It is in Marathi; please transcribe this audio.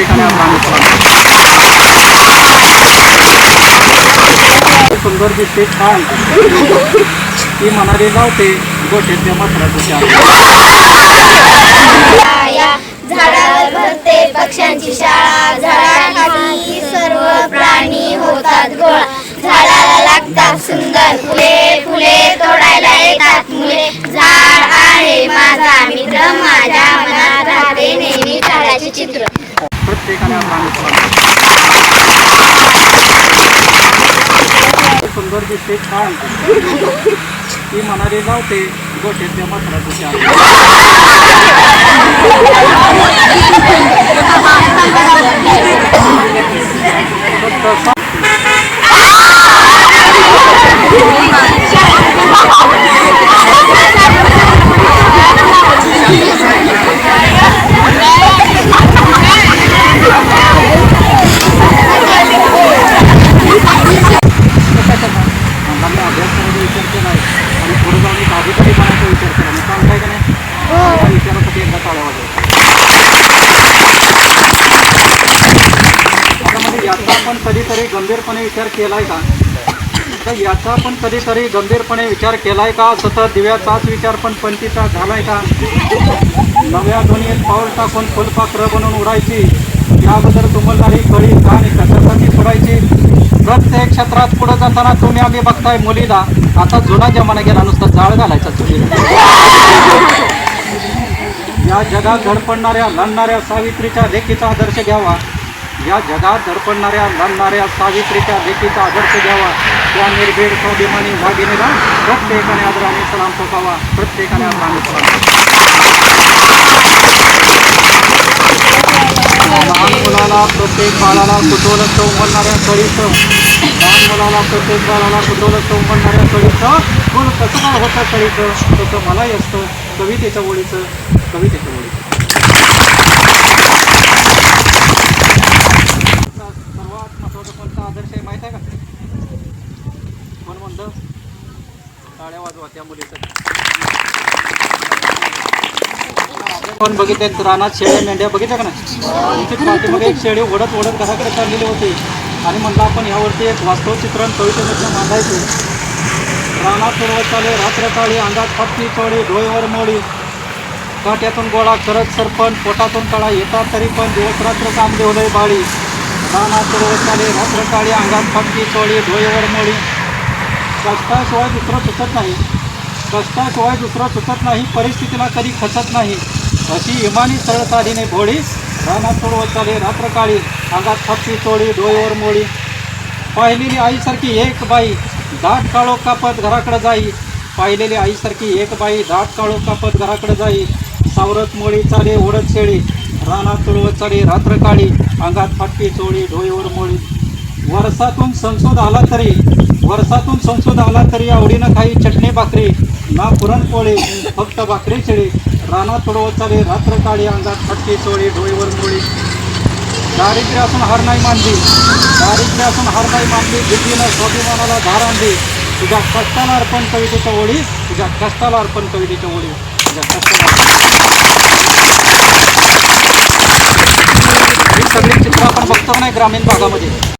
प्रत्येकाने आपला सुंदर दिसते छान. ती म्हणाली लावते गोठ्यातल्या मात्राचं या झाडावर भरते पक्ष्यांची शाळा. झाडाखाली सर्व प्राणी होतात गोळा. झाडाला लागतात सुंदर सुंदर दिसते छान. ती म्हणाली लावते गोठ्यातल्या मात्राचं मुलांना अभ्यास करायचा विचार केला आहे आणि पुढे जाऊन एक अधिकारी बनायचा विचार केला मग काम काय का नाही या विचारासाठी एकदा टाळ्या वाजवा त्यामध्ये याचा आपण कधीतरी गंभीरपणे विचार केलाय का? तर याचा पण कधीतरी गंभीरपणे विचार केलाय का? सतत दिव्याचाच विचार पण पंचीचा झालाय का? नव्या दोन्हीत पाऊल टाकून फुलपाखरं बनवून उडायची. याबद्दल तुम्हाला कळी का आणि कशासाठी सोडायची? प्रत्येक क्षेत्रात पुढे जाताना तुम्ही आम्ही बघताय मुलीला. आता जुना जमाना गेला नुसतं जाळ घालायचा चुलीला या जगात धडपडणाऱ्या लढणाऱ्या सावित्रीच्या लेखीचा आदर्श घ्यावा. या जगात धडपडणाऱ्या लढणाऱ्या सावित्रीच्या लेखीचा आदर्श घ्यावा. त्या निर्भीड स्वाभिमानी वाघिणीला प्रत्येकाने आदराने सलाम ठोकावा प्रत्येकाने आदराने सलाम लहान मुलाला प्रत्येक बाळाला कुतूहल उमलणाऱ्या कळीचं लहान मुलाला प्रत्येक बाळाला कुतूहल उमलणाऱ्या कळीचं गुण कसं काय होतं कळीचं तसं मलाही असतं. कवितेच्या ओळीचं कवितेच्या ओळीचं सर्वात महत्त्वाचा कोणता आदर्श आहे माहीत आहे का कोण म्हणतं टाळ्या वाजवा त्या मुलीचं. पण बघितले रानात शेळ्या मेंढ्या बघितल्या का नाही? इथे पाठीमध्ये एक शेळी ओढत ओढत घराकडे चाललेली होती. आणि म्हणलं आपण यावरती एक वास्तव चित्रण कवितेमधलं मांडायचे. रानात फिरवत चाले रात्र काळी अंगात फटकी चोळी डोळीवर मोडी. काट्यातून गोळा करत सरपण पोटातून कळा येतात तरी पण दिवस रात्र काम देवलंय बाळी. रानात फिरवत चाले रात्र काळी अंगात फटकी चोळी डोळीवर मोडी. कष्टाशिवाय दुसरं सुचत नाही. कष्टाशिवाय दुसरं सुचत नाही परिस्थितीला कधी खचत नाही. अशी इमानी सरळ साधीने भोळी रानात सोडवत चाले रात्रकाळी. अंगात फटकी चोळी डोईवर मोडी. पाहिलेली आईसारखी एक बाई दाट काळो कापत घराकडे जाई. पाहिलेली आईसारखी एक बाई दाट काळो कापत घराकडे जाई. सावरत मोळी चाले ओढत शेळी. रानात तुळवत चाले रात्रकाळी. अंगात फाटकी चोळी डोईवर मोळी वर्षातून संसद आला तरी वर्षातून संसद आला तरी आवडीनं काही चटणी भाकरी ना पुरणपोळी फक्त भाकरी चिळी रानात तुडवत चाले रात्रकाळी अंगात फटकी चोळी डोळीवर मोळी दारिद्र्य असून हार नाही मानली. दारिद्र्य असून हार नाही मानली. भीतीनं स्वाभिमानाला धार आणली. तुझ्या कष्टाला अर्पण कवितेच्या ओळी तुझ्या कष्टाला अर्पण कवितेच्या ओळी. तुझ्या कष्टाला ही सगळी चित्र आपण बघतो नाही ग्रामीण भागामध्ये.